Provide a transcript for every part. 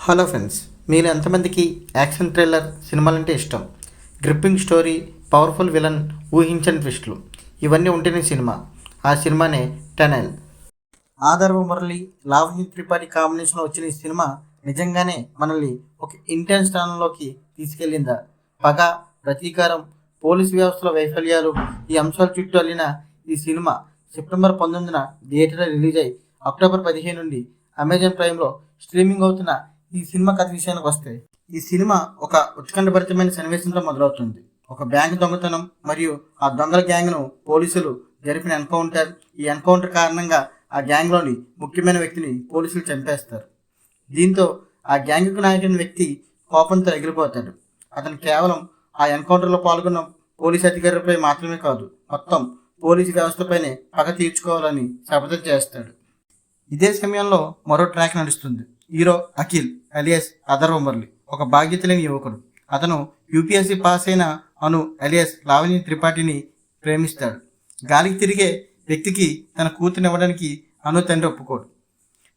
Hello friends మీరు ఎంతమందికి action trailer సినిమాలంటే ఇష్టం? గ్రిప్పింగ్ స్టోరీ పవర్ఫుల్ విలన్ ఊహించని ట్విస్టులు ఇవన్నీ ఉంటేనే సినిమా. ఆ సినిమానే టెనెల్. ఆదర్వ మురళి లావణ్య త్రిపాఠి కాంబినేషన్లో వచ్చిన ఈ సినిమా నిజంగానే మనల్ని ఒక ఇంటెన్స్ స్థానంలోకి తీసుకెళ్ళిందా? పగ ప్రతీకారం పోలీస్ వ్యవస్థల వైఫల్యాలు ఈ అంశాల చుట్టూ అల్లిన ఈ సినిమా సెప్టెంబర్ పంతొమ్మిదిన థియేటర్లో రిలీజ్ అయి అక్టోబర్ పదిహేను నుండి అమెజాన్ ప్రైమ్లో స్ట్రీమింగ్ అవుతున్న ఈ సినిమా కథ విషయానికి వస్తే ఈ సినిమా ఒక ఉత్కంఠభరితమైన సన్నివేశంతో మొదలవుతుంది. ఒక బ్యాంక్ దొంగతనం మరియు ఆ దొంగల గ్యాంగ్ను పోలీసులు జరిపిన ఎన్కౌంటర్ ఈ ఎన్కౌంటర్ కారణంగా ఆ గ్యాంగ్లోని ముఖ్యమైన వ్యక్తిని పోలీసులు చంపేస్తారు. దీంతో ఆ గ్యాంగ్కు నాయకుడిన వ్యక్తి కోపంతో ఎగిరిపోతాడు. అతను కేవలం ఆ ఎన్కౌంటర్లో పాల్గొన్న పోలీస్ అధికారులపై మాత్రమే కాదు మొత్తం పోలీసు వ్యవస్థపైనే పగ తీర్చుకోవాలని శపథం చేస్తాడు. ఇదే సమయంలో మరో ట్రాక్ నడుస్తుంది. హీరో అఖిల్ అలియస్ అధర్వ మురళి ఒక బాధ్యత లేని యువకుడు. అతను యూపీఎస్సీ పాస్ అయిన అను అలియస్ లావణ్య త్రిపాఠిని ప్రేమిస్తాడు. గాలికి తిరిగే వ్యక్తికి తన కూతునివ్వడానికి అను తండ్రి ఒప్పుకోడు.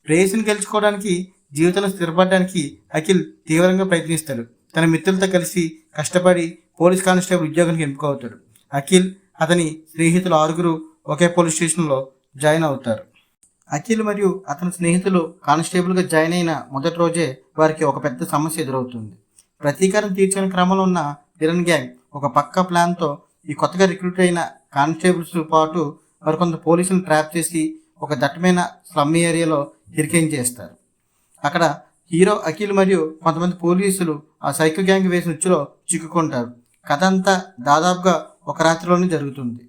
ప్రేయసిని గెలుచుకోవడానికి జీవితంలో స్థిరపడడానికి అఖిల్ తీవ్రంగా ప్రయత్నిస్తాడు. తన మిత్రులతో కలిసి కష్టపడి పోలీస్ కానిస్టేబుల్ ఉద్యోగానికి ఎంపికవుతాడు. అఖిల్ అతని స్నేహితులు ఆరుగురు ఒకే పోలీస్ స్టేషన్లో జాయిన్ అవుతారు. అఖిల్ మరియు అతని స్నేహితులు కానిస్టేబుల్గా జాయిన్ అయిన మొదటి రోజే వారికి ఒక పెద్ద సమస్య ఎదురవుతుంది. ప్రతీకారం తీర్చిన క్రమంలో ఉన్న కిరణ్ గ్యాంగ్ ఒక పక్క ప్లాన్తో ఈ కొత్తగా రిక్రూట్ అయిన కానిస్టేబుల్స్ పాటు మరికొంత పోలీసులను ట్రాప్ చేసి ఒక దట్టమైన స్లమ్ ఏరియాలో చేస్తారు. అక్కడ హీరో అఖిల్ మరియు కొంతమంది పోలీసులు ఆ సైకిల్ గ్యాంగ్ వేసిన ఉచ్చులో చిక్కుకుంటారు. కథ అంతా దాదాపుగా ఒక రాత్రిలోనే జరుగుతుంది.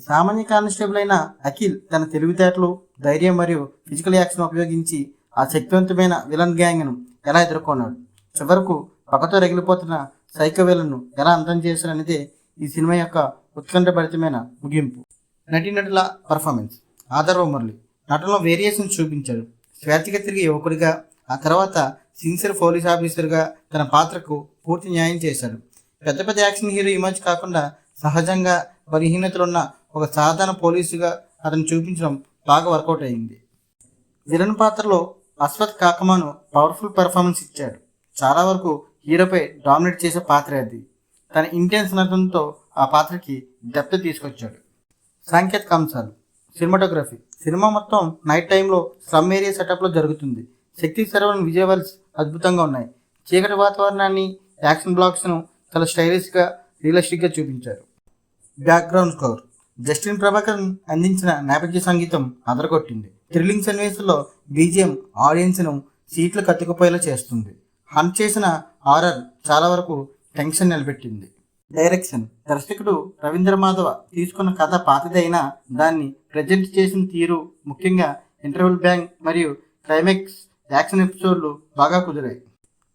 సామాన్య కానిస్టేబుల్ అయిన అఖిల్ తన తెలివితేటలు ధైర్యం మరియు ఫిజికల్ యాక్షన్ ఉపయోగించి ఆ శక్తివంతమైన విలన్ గ్యాంగ్ను ఎలా ఎదుర్కొన్నాడు? చివరకు పక్కతో రగిలిపోతున్న సైకో విలన్ను ఎలా అంతం చేశారనేదే ఈ సినిమా యొక్క ఉత్కంఠభరితమైన ముగింపు. నటీనటుల పర్ఫార్మెన్స్. ఆదర్వ మురళి. నటనలో వేరియేషన్ చూపించాడు. స్వేచ్ఛగా తిరిగి యువకుడిగా ఆ తర్వాత సిన్సియర్ పోలీస్ ఆఫీసర్గా తన పాత్రకు పూర్తి న్యాయం చేశాడు. పెద్ద పెద్ద యాక్షన్ హీరో ఇమేజ్ కాకుండా సహజంగా బలహీనతలున్న ఒక సాధారణ పోలీసుగా అతను చూపించడం బాగా వర్కౌట్ అయింది. విలన్ పాత్రలో అశ్వత్ కాకమాను పవర్ఫుల్ పెర్ఫార్మెన్స్ ఇచ్చాడు. చాలా వరకు హీరోపై డామినేట్ చేసే పాత్ర అది. తన ఇంటెన్స్ నటనతో ఆ పాత్రకి డెప్త్ తీసుకొచ్చాడు. సాంకేతిక అంశాలు. సినిమాటోగ్రఫీ. సినిమా మొత్తం నైట్ టైంలో స్లమ్ ఏరియా సెటప్లో జరుగుతుంది. శక్తి సర్వన్ విజువల్స్ అద్భుతంగా ఉన్నాయి. చీకటి వాతావరణాన్ని యాక్షన్ బ్లాక్స్ను చాలా స్టైలిష్గా రియలిస్టిక్గా చూపించారు. Background score. జస్టిన్ ప్రభాకర్ అందించిన నేపథ్య సంగీతం అదరగొట్టింది. థ్రిల్లింగ్ సన్నివేశంలో బీజిఎం ఆడియన్స్ను సీట్లు కత్తుకుపోయేలా చేస్తుంది. హంట్ చేసిన ఆర్ఆర్ చాలా వరకు టెన్షన్ నిలబెట్టింది. డైరెక్షన్ దర్శకుడు రవీంద్ర మాధవ తీసుకున్న కథ పాతదైనా దాన్ని ప్రజెంట్ చేసిన తీరు ముఖ్యంగా ఇంటర్వెల్ బ్యాంక్ మరియు క్లైమాక్స్ యాక్షన్ ఎపిసోడ్లు బాగా కుదిరాయి.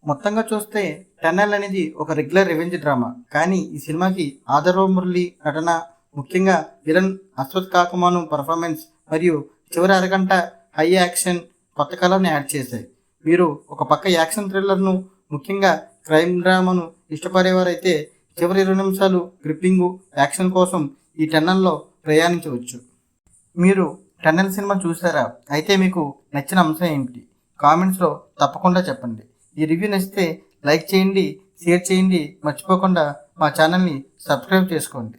మొత్తంగా చూస్తే టెన్నల్ అనేది ఒక రెగ్యులర్ రివెంజ్ డ్రామా. కానీ ఈ సినిమాకి ఆదర్వ మురళి నటన ముఖ్యంగా విలన్ అశ్వత్ కాకమాను పర్ఫార్మెన్స్ మరియు చివరి అరగంట హై యాక్షన్ కొత్త కళను యాడ్ చేశాయి. మీరు ఒక పక్క యాక్షన్ థ్రిల్లర్ను ముఖ్యంగా క్రైమ్ డ్రామాను ఇష్టపడేవారైతే చివరి ఇరవై నిమిషాలు గ్రిప్పింగు యాక్షన్ కోసం ఈ టన్నెల్లో ప్రయాణించవచ్చు. మీరు టన్నెల్ సినిమా చూసారా అయితే మీకు నచ్చిన అంశం ఏమిటి? కామెంట్స్లో తప్పకుండా చెప్పండి. ఈ రివ్యూ నచ్చితే లైక్ చేయండి షేర్ చేయండి. మర్చిపోకుండా మా ఛానల్ని సబ్స్క్రైబ్ చేసుకోండి.